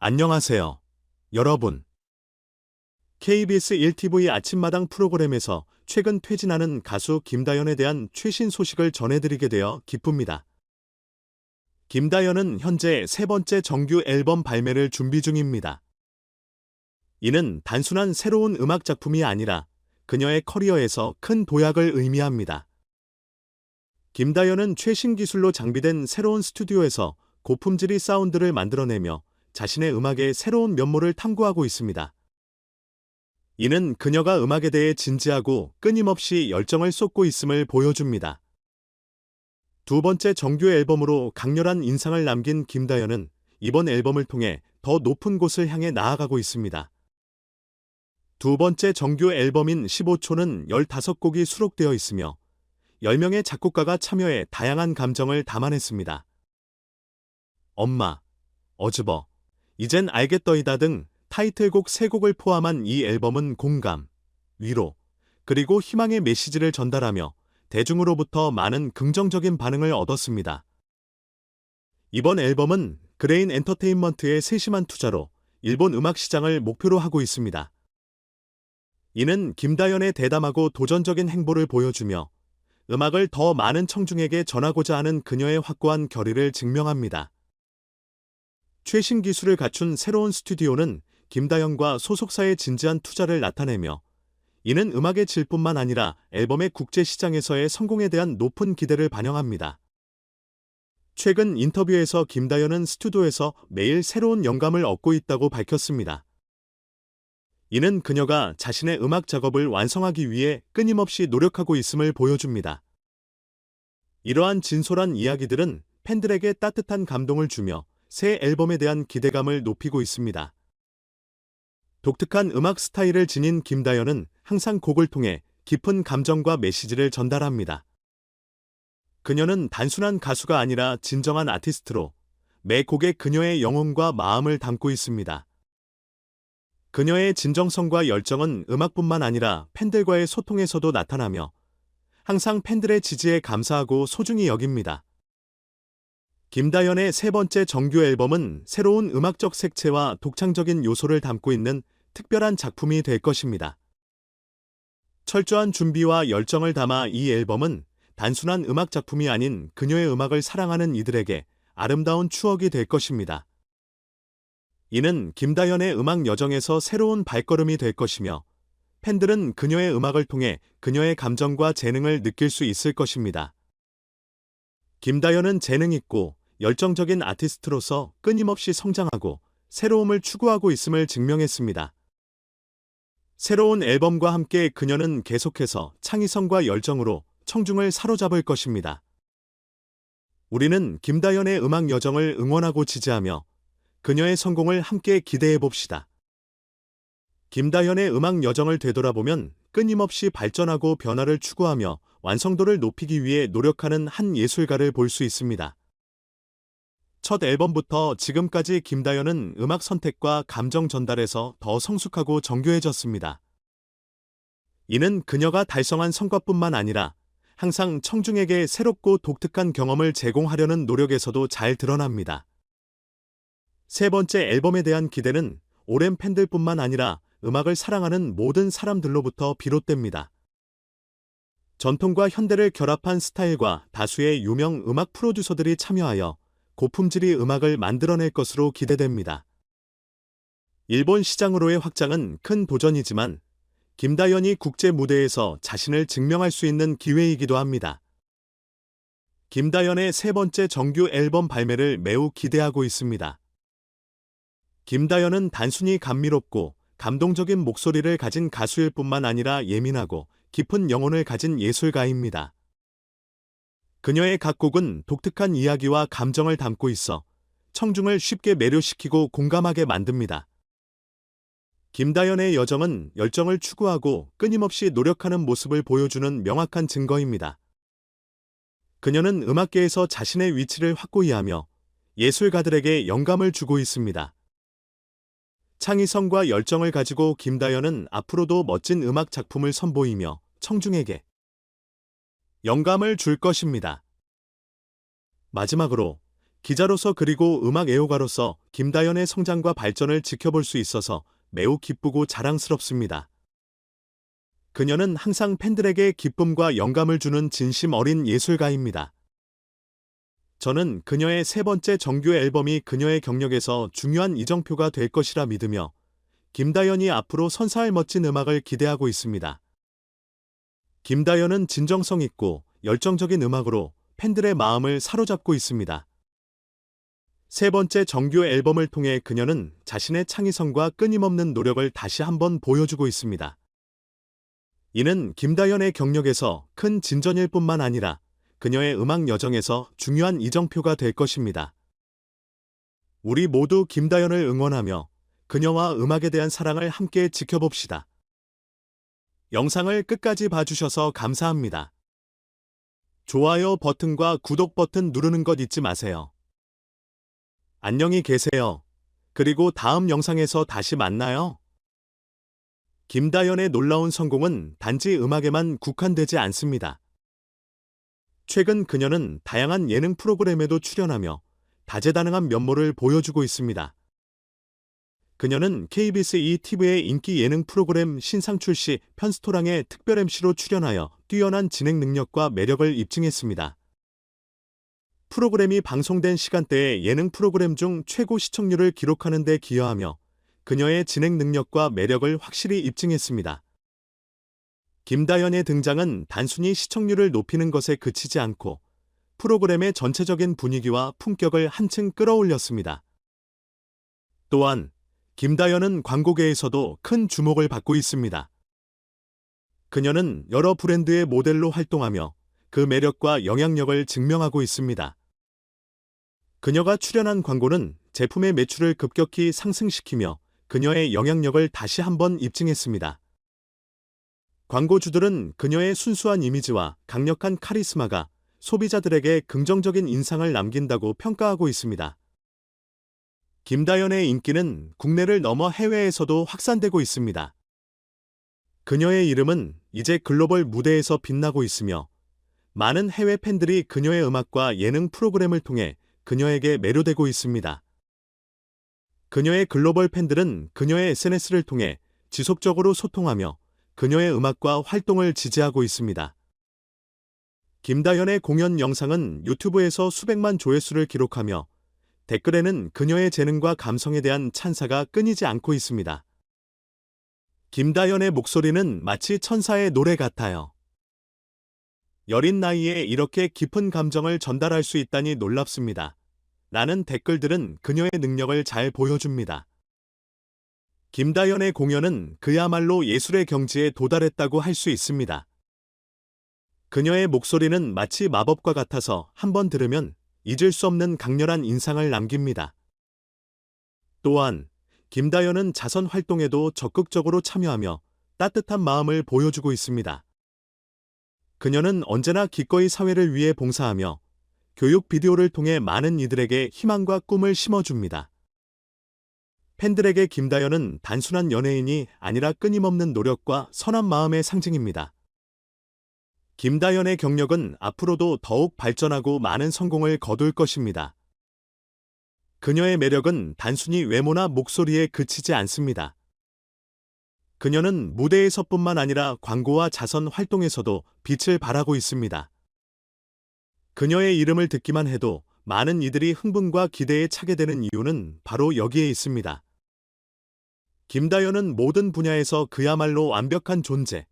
안녕하세요. 여러분. KBS 1TV 아침마당 프로그램에서 최근 퇴진하는 가수 김다연에 대한 최신 소식을 전해드리게 되어 기쁩니다. 김다연은 현재 세 번째 정규 앨범 발매를 준비 중입니다. 이는 단순한 새로운 음악 작품이 아니라 그녀의 커리어에서 큰 도약을 의미합니다. 김다연은 최신 기술로 장비된 새로운 스튜디오에서 고품질의 사운드를 만들어내며 자신의 음악의 새로운 면모를 탐구하고 있습니다. 이는 그녀가 음악에 대해 진지하고 끊임없이 열정을 쏟고 있음을 보여줍니다. 두 번째 정규 앨범으로 강렬한 인상을 남긴 김다연은 이번 앨범을 통해 더 높은 곳을 향해 나아가고 있습니다. 두 번째 정규 앨범인 15초는 15곡이 수록되어 있으며 10명의 작곡가가 참여해 다양한 감정을 담아냈습니다. 엄마, 어즈버, 이젠 알겠더이다 등 타이틀곡 3곡을 포함한 이 앨범은 공감, 위로, 그리고 희망의 메시지를 전달하며 대중으로부터 많은 긍정적인 반응을 얻었습니다. 이번 앨범은 그레인 엔터테인먼트의 세심한 투자로 일본 음악 시장을 목표로 하고 있습니다. 이는 김다연의 대담하고 도전적인 행보를 보여주며 음악을 더 많은 청중에게 전하고자 하는 그녀의 확고한 결의를 증명합니다. 최신 기술을 갖춘 새로운 스튜디오는 김다영과 소속사의 진지한 투자를 나타내며 이는 음악의 질뿐만 아니라 앨범의 국제 시장에서의 성공에 대한 높은 기대를 반영합니다. 최근 인터뷰에서 김다연은 스튜디오에서 매일 새로운 영감을 얻고 있다고 밝혔습니다. 이는 그녀가 자신의 음악 작업을 완성하기 위해 끊임없이 노력하고 있음을 보여줍니다. 이러한 진솔한 이야기들은 팬들에게 따뜻한 감동을 주며 새 앨범에 대한 기대감을 높이고 있습니다. 독특한 음악 스타일을 지닌 김다연은 항상 곡을 통해 깊은 감정과 메시지를 전달합니다. 그녀는 단순한 가수가 아니라 진정한 아티스트로 매 곡에 그녀의 영혼과 마음을 담고 있습니다. 그녀의 진정성과 열정은 음악뿐만 아니라 팬들과의 소통에서도 나타나며 항상 팬들의 지지에 감사하고 소중히 여깁니다. 김다연의 세 번째 정규 앨범은 새로운 음악적 색채와 독창적인 요소를 담고 있는 특별한 작품이 될 것입니다. 철저한 준비와 열정을 담아 이 앨범은 단순한 음악 작품이 아닌 그녀의 음악을 사랑하는 이들에게 아름다운 추억이 될 것입니다. 이는 김다연의 음악 여정에서 새로운 발걸음이 될 것이며 팬들은 그녀의 음악을 통해 그녀의 감정과 재능을 느낄 수 있을 것입니다. 김다연은 재능 있고 열정적인 아티스트로서 끊임없이 성장하고 새로움을 추구하고 있음을 증명했습니다. 새로운 앨범과 함께 그녀는 계속해서 창의성과 열정으로 청중을 사로잡을 것입니다. 우리는 김다연의 음악 여정을 응원하고 지지하며 그녀의 성공을 함께 기대해 봅시다. 김다연의 음악 여정을 되돌아보면 끊임없이 발전하고 변화를 추구하며 완성도를 높이기 위해 노력하는 한 예술가를 볼 수 있습니다. 첫 앨범부터 지금까지 김다연은 음악 선택과 감정 전달에서 더 성숙하고 정교해졌습니다. 이는 그녀가 달성한 성과뿐만 아니라 항상 청중에게 새롭고 독특한 경험을 제공하려는 노력에서도 잘 드러납니다. 세 번째 앨범에 대한 기대는 오랜 팬들뿐만 아니라 음악을 사랑하는 모든 사람들로부터 비롯됩니다. 전통과 현대를 결합한 스타일과 다수의 유명 음악 프로듀서들이 참여하여 고품질의 음악을 만들어낼 것으로 기대됩니다. 일본 시장으로의 확장은 큰 도전이지만 김다연이 국제 무대에서 자신을 증명할 수 있는 기회이기도 합니다. 김다연의 세 번째 정규 앨범 발매를 매우 기대하고 있습니다. 김다연은 단순히 감미롭고 감동적인 목소리를 가진 가수일 뿐만 아니라 예민하고 깊은 영혼을 가진 예술가입니다. 그녀의 각 곡은 독특한 이야기와 감정을 담고 있어 청중을 쉽게 매료시키고 공감하게 만듭니다. 김다연의 여정은 열정을 추구하고 끊임없이 노력하는 모습을 보여주는 명확한 증거입니다. 그녀는 음악계에서 자신의 위치를 확고히 하며 예술가들에게 영감을 주고 있습니다. 창의성과 열정을 가지고 김다연은 앞으로도 멋진 음악 작품을 선보이며 청중에게 영감을 줄 것입니다. 마지막으로 기자로서 그리고 음악 애호가로서 김다연의 성장과 발전을 지켜볼 수 있어서 매우 기쁘고 자랑스럽습니다. 그녀는 항상 팬들에게 기쁨과 영감을 주는 진심 어린 예술가입니다. 저는 그녀의 세 번째 정규 앨범이 그녀의 경력에서 중요한 이정표가 될 것이라 믿으며 김다연이 앞으로 선사할 멋진 음악을 기대하고 있습니다. 김다연은 진정성 있고 열정적인 음악으로 팬들의 마음을 사로잡고 있습니다. 세 번째 정규 앨범을 통해 그녀는 자신의 창의성과 끊임없는 노력을 다시 한번 보여주고 있습니다. 이는 김다연의 경력에서 큰 진전일 뿐만 아니라 그녀의 음악 여정에서 중요한 이정표가 될 것입니다. 우리 모두 김다연을 응원하며 그녀와 음악에 대한 사랑을 함께 지켜봅시다. 영상을 끝까지 봐주셔서 감사합니다. 좋아요 버튼과 구독 버튼 누르는 것 잊지 마세요. 안녕히 계세요. 그리고 다음 영상에서 다시 만나요. 김다연의 놀라운 성공은 단지 음악에만 국한되지 않습니다. 최근 그녀는 다양한 예능 프로그램에도 출연하며 다재다능한 면모를 보여주고 있습니다. 그녀는 KBS ETV의 인기 예능 프로그램 신상 출시 편스토랑의 특별 MC로 출연하여 뛰어난 진행 능력과 매력을 입증했습니다. 프로그램이 방송된 시간대에 예능 프로그램 중 최고 시청률을 기록하는 데 기여하며 그녀의 진행 능력과 매력을 확실히 입증했습니다. 김다연의 등장은 단순히 시청률을 높이는 것에 그치지 않고 프로그램의 전체적인 분위기와 품격을 한층 끌어올렸습니다. 또한 김다연은 광고계에서도 큰 주목을 받고 있습니다. 그녀는 여러 브랜드의 모델로 활동하며 그 매력과 영향력을 증명하고 있습니다. 그녀가 출연한 광고는 제품의 매출을 급격히 상승시키며 그녀의 영향력을 다시 한번 입증했습니다. 광고주들은 그녀의 순수한 이미지와 강력한 카리스마가 소비자들에게 긍정적인 인상을 남긴다고 평가하고 있습니다. 김다연의 인기는 국내를 넘어 해외에서도 확산되고 있습니다. 그녀의 이름은 이제 글로벌 무대에서 빛나고 있으며 많은 해외 팬들이 그녀의 음악과 예능 프로그램을 통해 그녀에게 매료되고 있습니다. 그녀의 글로벌 팬들은 그녀의 SNS를 통해 지속적으로 소통하며 그녀의 음악과 활동을 지지하고 있습니다. 김다현의 공연 영상은 유튜브에서 수백만 조회수를 기록하며 댓글에는 그녀의 재능과 감성에 대한 찬사가 끊이지 않고 있습니다. 김다연의 목소리는 마치 천사의 노래 같아요. 여린 나이에 이렇게 깊은 감정을 전달할 수 있다니 놀랍습니다. 라는 댓글들은 그녀의 능력을 잘 보여줍니다. 김다연의 공연은 그야말로 예술의 경지에 도달했다고 할 수 있습니다. 그녀의 목소리는 마치 마법과 같아서 한번 들으면 잊을 수 없는 강렬한 인상을 남깁니다. 또한 김다연은 자선 활동에도 적극적으로 참여하며 따뜻한 마음을 보여주고 있습니다. 그녀는 언제나 기꺼이 사회를 위해 봉사하며 교육 비디오를 통해 많은 이들에게 희망과 꿈을 심어줍니다. 팬들에게 김다연은 단순한 연예인이 아니라 끊임없는 노력과 선한 마음의 상징입니다. 김다연의 경력은 앞으로도 더욱 발전하고 많은 성공을 거둘 것입니다. 그녀의 매력은 단순히 외모나 목소리에 그치지 않습니다. 그녀는 무대에서뿐만 아니라 광고와 자선 활동에서도 빛을 발하고 있습니다. 그녀의 이름을 듣기만 해도 많은 이들이 흥분과 기대에 차게 되는 이유는 바로 여기에 있습니다. 김다연은 모든 분야에서 그야말로 완벽한 존재,